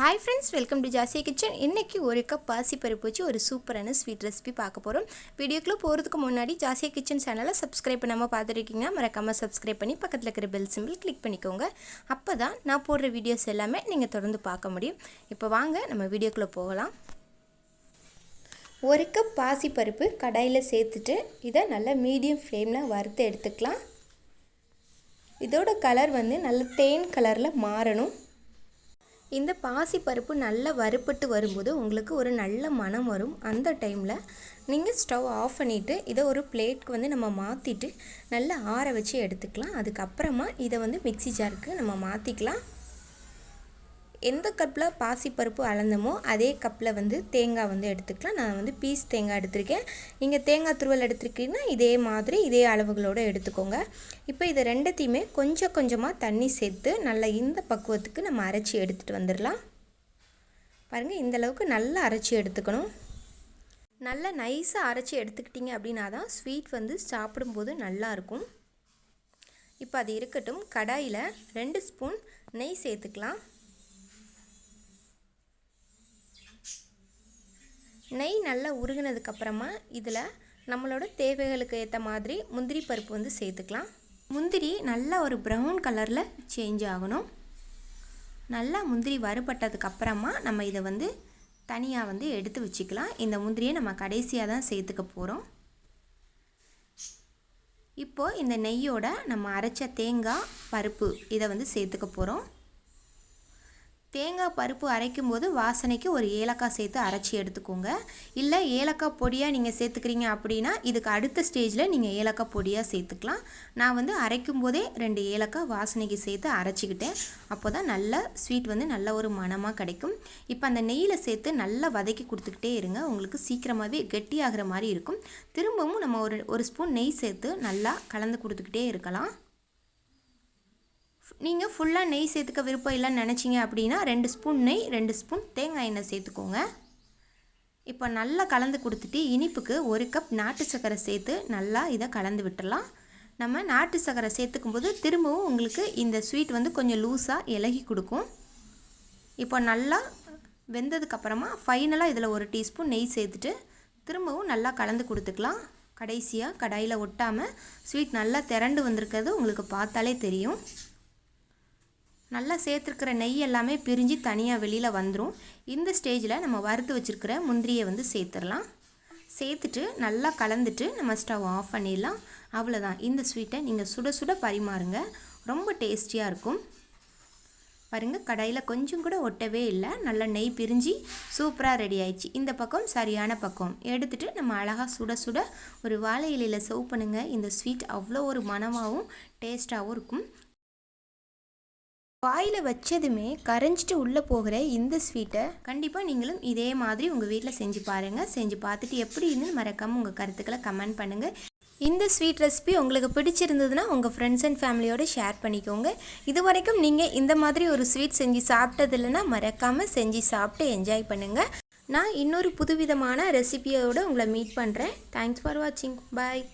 Hi friends welcome to Jasia kitchen இன்றைக்கி ஒரு cup பாசிப்பருப்பு வச்சு ஒரு சூப்பரான ஸ்வீட் ரெசிபி பார்க்க போகிறோம் வீடியோக்குள்ளே போகிறதுக்கு முன்னாடி ஜாசியா கிச்சன் சேனலை சப்ஸ்கிரைப் பண்ணாமல் பார்த்துருக்கீங்கன்னா மறக்காமல் சப்ஸ்கிரைப் பண்ணி பக்கத்தில் இருக்கிற பெல் சிம்பிள் கிளிக் பண்ணிக்கோங்க. அப்போ தான் நான் போடுற வீடியோஸ் எல்லாமே நீங்கள் தொடர்ந்து பார்க்க முடியும். இப்போ வாங்க நம்ம வீடியோக்குள்ளே போகலாம். ஒரு கப் பாசிப்பருப்பு கடாயில் சேர்த்துட்டு இதை நல்லா மீடியம் ஃப்ளேமில் வறுத்து எடுத்துக்கலாம். இதோட கலர் வந்து நல்ல தேன் கலரில் மாறணும். இந்த பாசிப்பருப்பு நல்லா வறுப்பட்டு வரும்போது உங்களுக்கு ஒரு நல்ல மனம் வரும். அந்த டைமில் நீங்கள் ஸ்டவ் ஆஃப் பண்ணிவிட்டு இதை ஒரு பிளேட்க்கு வந்து நம்ம மாற்றிட்டு நல்லா ஆற வச்சு எடுத்துக்கலாம். அதுக்கப்புறமா இதை வந்து மிக்சி ஜாருக்கு நம்ம மாற்றிக்கலாம் எந்த கப்பில் பாசிப்பருப்பு அளந்தமோ அதே கப்பில் வந்து தேங்காய் வந்து எடுத்துக்கலாம். நான் வந்து பீஸ் தேங்காய் எடுத்திருக்கேன். நீங்கள் தேங்காய் துருவல் எடுத்துருக்கீங்கன்னா இதே மாதிரி இதே அளவுகளோடு எடுத்துக்கோங்க. இப்போ இதை ரெண்டுத்தையுமே கொஞ்சம் கொஞ்சமாக தண்ணி சேர்த்து நல்லா இந்த பக்குவத்துக்கு நம்ம அரைச்சி எடுத்துகிட்டு வந்துடலாம். பாருங்கள் இந்தளவுக்கு நல்லா அரைச்சி எடுத்துக்கணும். நல்லா நைஸாக அரைச்சி எடுத்துக்கிட்டிங்க அப்படின்னா தான் ஸ்வீட் வந்து சாப்பிடும்போது நல்லாயிருக்கும் இப்போ அது இருக்கட்டும் கடாயில் ரெண்டு ஸ்பூன் நெய் சேர்த்துக்கலாம். நெய் நல்லா உருகினதுக்கப்புறமா இதில் நம்மளோட தேவைகளுக்கு ஏற்ற மாதிரி முந்திரி பருப்பு வந்து சேர்த்துக்கலாம். முந்திரி நல்லா ஒரு ப்ரௌன் கலரில் சேஞ்ச் ஆகணும். நல்லா முந்திரி வறுபட்டதுக்கப்புறமா நம்ம இதை வந்து தனியாக வந்து எடுத்து வச்சுக்கலாம். இந்த முந்திரியை நம்ம கடைசியாக தான் சேர்த்துக்க போகிறோம் இப்போது இந்த நெய்யோட நம்ம அரைச்ச தேங்காய் பருப்பு இதை வந்து சேர்த்துக்க போகிறோம் தேங்காய் பருப்பு அரைக்கும் போது வாசனைக்கு ஒரு ஏலக்காய் சேர்த்து அரைச்சி எடுத்துக்கோங்க. இல்லை ஏலக்காய் பொடியாக நீங்கள் சேர்த்துக்கிறீங்க அப்படின்னா இதுக்கு அடுத்த ஸ்டேஜில் நீங்கள் ஏலக்காய் பொடியாக சேர்த்துக்கலாம். நான் வந்து அரைக்கும் போதே ரெண்டு ஏலக்காய் வாசனைக்கு சேர்த்து அரைச்சிக்கிட்டேன். அப்போ தான் நல்ல ஸ்வீட் வந்து நல்ல ஒரு மனமாக கிடைக்கும். இப்போ அந்த நெய்யில் சேர்த்து நல்லா வதக்கி கொடுத்துக்கிட்டே இருங்க. உங்களுக்கு சீக்கிரமாகவே கெட்டியாகிற மாதிரி இருக்கும். திரும்பவும் நம்ம ஒரு ஒரு ஸ்பூன் நெய் சேர்த்து நல்லா கலந்து கொடுத்துக்கிட்டே இருக்கலாம். நீங்கள் ஃபுல்லாக நெய் சேர்த்துக்க விருப்பம் இல்லைன்னு நினச்சிங்க அப்படின்னா ரெண்டு ஸ்பூன் நெய் ரெண்டு ஸ்பூன் தேங்காய் எண்ணெய் சேர்த்துக்கோங்க. இப்போ நல்லா கலந்து கொடுத்துட்டு இனிப்புக்கு ஒரு கப் நாட்டு சர்க்கரை சேர்த்து நல்லா இதை கலந்து விட்டுடலாம் நம்ம நாட்டு சர்க்கரை சேர்த்துக்கும் போது திரும்பவும் உங்களுக்கு இந்த ஸ்வீட் வந்து கொஞ்சம் லூஸாக இலகி கொடுக்கும். இப்போ நல்லா வெந்ததுக்கப்புறமா ஃபைனலாக இதில் ஒரு டீஸ்பூன் நெய் சேர்த்துட்டு திரும்பவும் நல்லா கலந்து கொடுத்துக்கலாம். கடைசியாக கடாயில் ஒட்டாமல் ஸ்வீட் நல்லா திரண்டு வந்திருக்கிறது உங்களுக்கு பார்த்தாலே தெரியும். நல்லா சேர்த்துருக்கிற நெய் எல்லாமே பிரிஞ்சு தனியாக வெளியில் வந்துடும் இந்த ஸ்டேஜில் நம்ம வறுத்து வச்சுருக்கிற முந்திரியை வந்து சேர்த்துடலாம். சேர்த்துட்டு நல்லா கலந்துட்டு நம்ம ஸ்டவ் ஆஃப் பண்ணிடலாம். அவ்வளோதான் இந்த ஸ்வீட்டை நீங்கள் சுட சுட பரிமாறுங்க. ரொம்ப டேஸ்டியாக இருக்கும். பாருங்கள் கடையில் கொஞ்சம் கூட ஒட்டவே இல்லை. நல்லா நெய் பிரிஞ்சு சூப்பராக ரெடி ஆயிடுச்சு. இந்த பக்கம் சரியான பக்கம். எடுத்துகிட்டு நம்ம அழகாக சுட சுட ஒரு வாழை இலையில் சர்வ் பண்ணுங்கள் இந்த ஸ்வீட் அவ்வளோ ஒரு மனமாகவும் டேஸ்ட்டாகவும் இருக்கும். வாயில் வச்சதுமே கரைஞ்சிட்டு உள்ளே போகிற இந்த ஸ்வீட்டை கண்டிப்பாக நீங்களும் இதே மாதிரி உங்கள் வீட்டில் செஞ்சு பாருங்கள் செஞ்சு பார்த்துட்டு எப்படி இருந்துன்னு மறக்காமல் உங்கள் கருத்துக்களை கமெண்ட் பண்ணுங்கள் இந்த ஸ்வீட் ரெசிபி உங்களுக்கு பிடிச்சிருந்ததுன்னா உங்கள் ஃப்ரெண்ட்ஸ் அண்ட் ஃபேமிலியோடு ஷேர் பண்ணிக்கோங்க. இது வரைக்கும் நீங்கள் இந்த மாதிரி ஒரு ஸ்வீட் செஞ்சு சாப்பிட்டது இல்லைன்னா மறக்காமல் செஞ்சு சாப்பிட்டு என்ஜாய் பண்ணுங்கள் நான் இன்னொரு புதுவிதமான ரெசிபியோடு உங்களை மீட் பண்ணுறேன் தேங்க்ஸ் ஃபார் வாட்சிங் பாய்